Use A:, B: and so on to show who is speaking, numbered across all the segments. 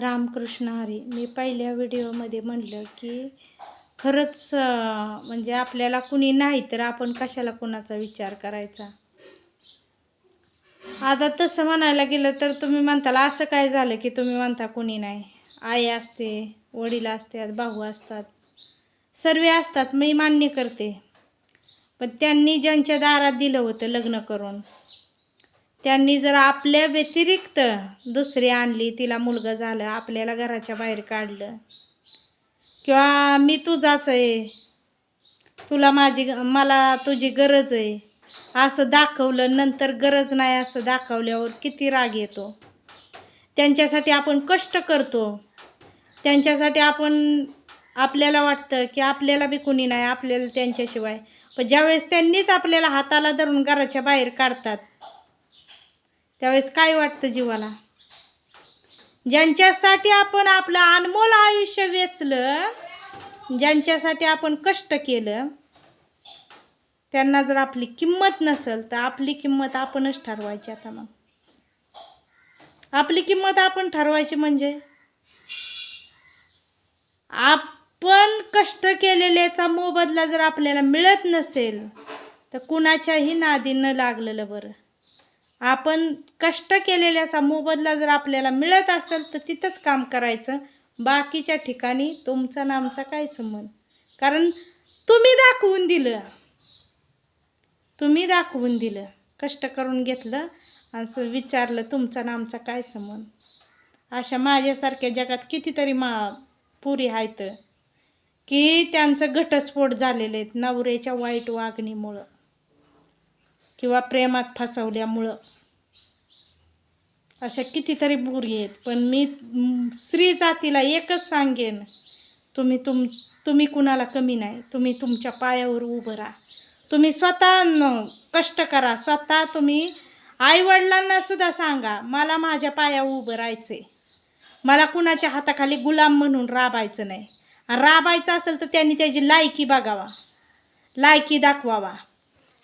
A: रामकृष्ण हरी. मी पहिल्या व्हिडिओमध्ये म्हणलं की खरंच म्हणजे आपल्याला कुणी नाही तर आपण कशाला कुणाचा विचार करायचा? आता तसं म्हणायला गेलं तर तुम्ही म्हणताला असं काय झालं की तुम्ही म्हणता कुणी नाही? आई असते वडील असतात भाऊ असतात. सर्व असतात मी मान्य करते. पण त्यांनी ज्यांच्या दारात दिलं होतं लग्न करून त्यांनी जर आपल्या व्यतिरिक्त दुसरी आणली तिला मुलगा झालं आपल्याला घराच्या बाहेर काढलं. किंवा मी तुझाच आहे. तुला माझी मला तुझी गरज आहे. असं दाखवलं नंतर गरज नाही असं दाखवल्यावर किती राग येतो. त्यांच्यासाठी आपण कष्ट करतो. त्यांच्यासाठी आपण आपल्याला वाटतं की आपल्याला बी कुणी नाही आपल्याला त्यांच्याशिवाय. पण ज्यावेळेस त्यांनीच आपल्याला हाताला धरून घराच्या बाहेर काढतात त्यावेळेस काय वाटतं जीवाला? ज्यांच्यासाठी आपण आपलं अनमोल आयुष्य वेचलं ज्यांच्यासाठी आपण कष्ट केलं त्यांना जर आपली किंमत नसेल तर आपली किंमत आपणच ठरवायची आता मग. आपली किंमत आपण ठरवायची म्हणजे? आपण कष्ट केलेल्याचा मोबदला जर आपल्याला मिळत नसेल तर कुणाच्याही नादी न लागलेलं बरं. आपण कष्ट केलेल्याचा मोबदला जर आपल्याला मिळत असेल तर तिथंच काम करायचं. बाकीच्या ठिकाणी तुमचा नामचा आमचा काय संबंध? कारण तुम्ही दाखवून दिलं. तुम्ही दाखवून दिलं. कष्ट करून घेतलं असं विचारलं तुमचा नामचा आमचा काय संबंध? अशा माझ्यासारख्या जगात कितीतरी मा पुरी आहेत की त्यांचं घटस्फोट झालेले आहेत नवऱ्याच्या वाईट वागणीमुळं. किंवा प्रेमात फसवल्यामुळं. अशा कितीतरी बुरी आहेत पण मी स्त्री जातीला एकच सांगेन तुम्ही तुम तुम्ही कुणाला कमी नाही तुम्ही तुमच्या पायावर उभं राहा. तुम्ही स्वतः कष्ट करा स्वतः तुम्ही आईवडिलांना सुद्धा सांगा मला माझ्या पायावर उभं राहायचं आहे मला कुणाच्या हाताखाली गुलाम म्हणून राबायचं नाही. राबायचं असेल तर त्यांनी त्याची लायकी बघावा. लायकी दाखवावा.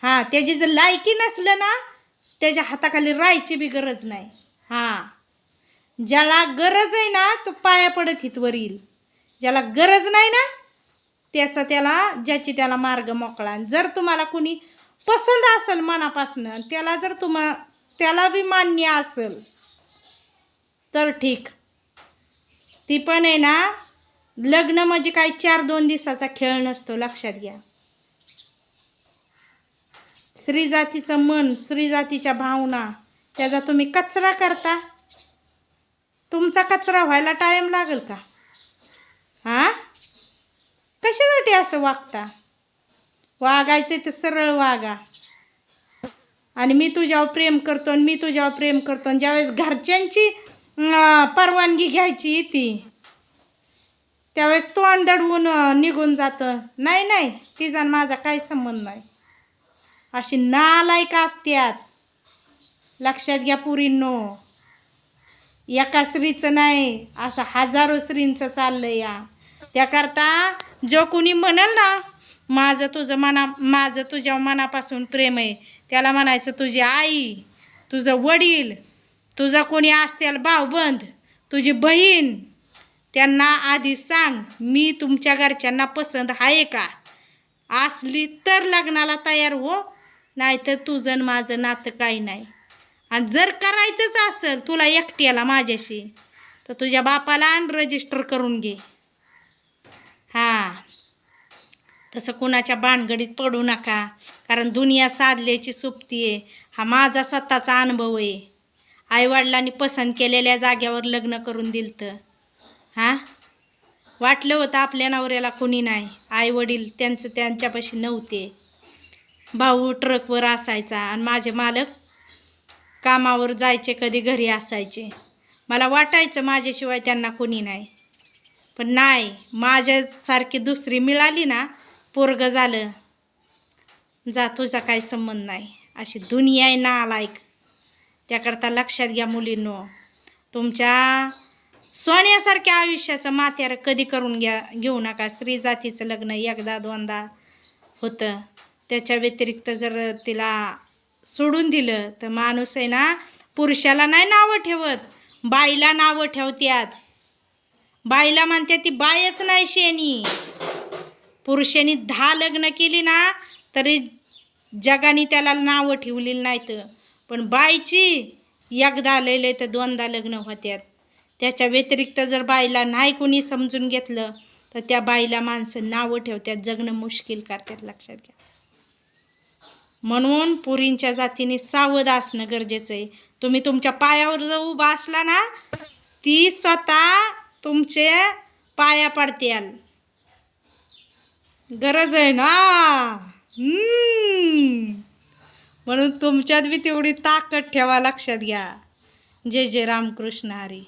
A: हां त्याची जर लायकी नसलं ना त्याच्या हाताखाली राहायची बी गरज नाही. हां. ज्याला गरज आहे ना तो पाया पडत हितवर येईल. ज्याला गरज नाही ना त्याचा त्याला ज्याची त्याला मार्ग मोकळा. आणि जर तुम्हाला कुणी पसंत असेल मनापासनं त्याला जर तुम्हा त्याला बी मान्य असेल तर ठीक. ती पण आहे ना लग्न म्हणजे काही चार दोन दिवसाचा खेळ नसतो लक्षात घ्या. स्त्री जातीचं मन स्त्री जातीच्या भावना त्याचा तुम्ही कचरा करता? तुमचा कचरा व्हायला टाईम लागेल का? हां? कशासाठी असं वागता? वागायचं तर सरळ वागा. आणि मी तुझ्यावर प्रेम करतो आणि मी तुझ्यावर प्रेम करतो आणि ज्यावेळेस घरच्यांची परवानगी घ्यायची ती त्यावेळेस तोंड दडवून निघून जातं. नाही नाही तिचा माझा काही संबंध नाही. अशी नालायक असत्यात. लक्षात घ्या पुरींनो. एका स्त्रीचं नाही असं हजारो स्त्रींचं चाललं या. त्याकरता जो कोणी म्हणल ना माझं तुझं मना माझं तुझ्या मनापासून प्रेम आहे त्याला म्हणायचं तुझी आई तुझं वडील तुझा कोणी असतील भाऊबंद तुझी बहीण त्यांना आधी सांग मी तुमच्या घरच्यांना पसंत आहे का? असली तर लग्नाला तयार हो नाहीतर तुझं माझं नातं काही नाही. आणि जर करायचंच असेल तुला एकट्याला माझ्याशी तर तुझ्या बापाला आण रजिस्टर करून घे. हां. तसं कुणाच्या भानगडीत पडू नका कारण दुनिया साधल्याची सुप्ती आहे. हा माझा स्वतःचा अनुभव आहे. आईवडिलांनी पसंत केलेल्या जाग्यावर लग्न करून दिलतं. हां? वाटलं होतं आपल्या नवऱ्याला कुणी नाही. आईवडील त्यांचं त्यांच्यापाशी नव्हते. भाऊ ट्रकवर असायचा आणि माझे मालक कामावर जायचे कधी घरी असायचे. मला वाटायचं माझ्याशिवाय त्यांना कोणी नाही. पण नाही माझ्यासारखी दुसरी मिळाली ना पोरग झालं. जा तुझा काही संबंध नाही. अशी दुनिया आहे नालायक त्याकरता लक्षात घ्या मुलींनो. तुमच्या सोन्यासारख्या आयुष्याचं माथ्यार कधी करून घ्या घेऊ नका. स्त्री जातीचं लग्न एकदा दोनदा होतं. त्याच्या व्यतिरिक्त जर तिला सोडून दिलं तर माणूस आहे ना पुरुषाला नाही नावं ठेवत बाईला नावं ठेवत्यात. बाईला म्हणते ती बायच नाही शेणी. पुरुषांनी दहा लग्न केली ना तरी जगाने त्याला नावं ठेवलेली नाहीत. पण बाईची एकदा लय तर दोनदा लग्न होत्यात. त्याच्या व्यतिरिक्त जर बाईला नाही कोणी समजून घेतलं तर त्या बाईला माणसं नावं ठेवत्यात जगणं मुश्किल करतात लक्षात घ्या. म्हणून पुरींच्या जातीने सावध असणं गरजेचं आहे. तुम्ही तुमच्या पायावर जर उभा असला ना ती स्वतः तुमचे पाया पडत्याल गरज आहे ना? म्हणून तुमच्यात बी तेवढी ताकद ठेवा लक्षात घ्या. जय जय रामकृष्ण हरी.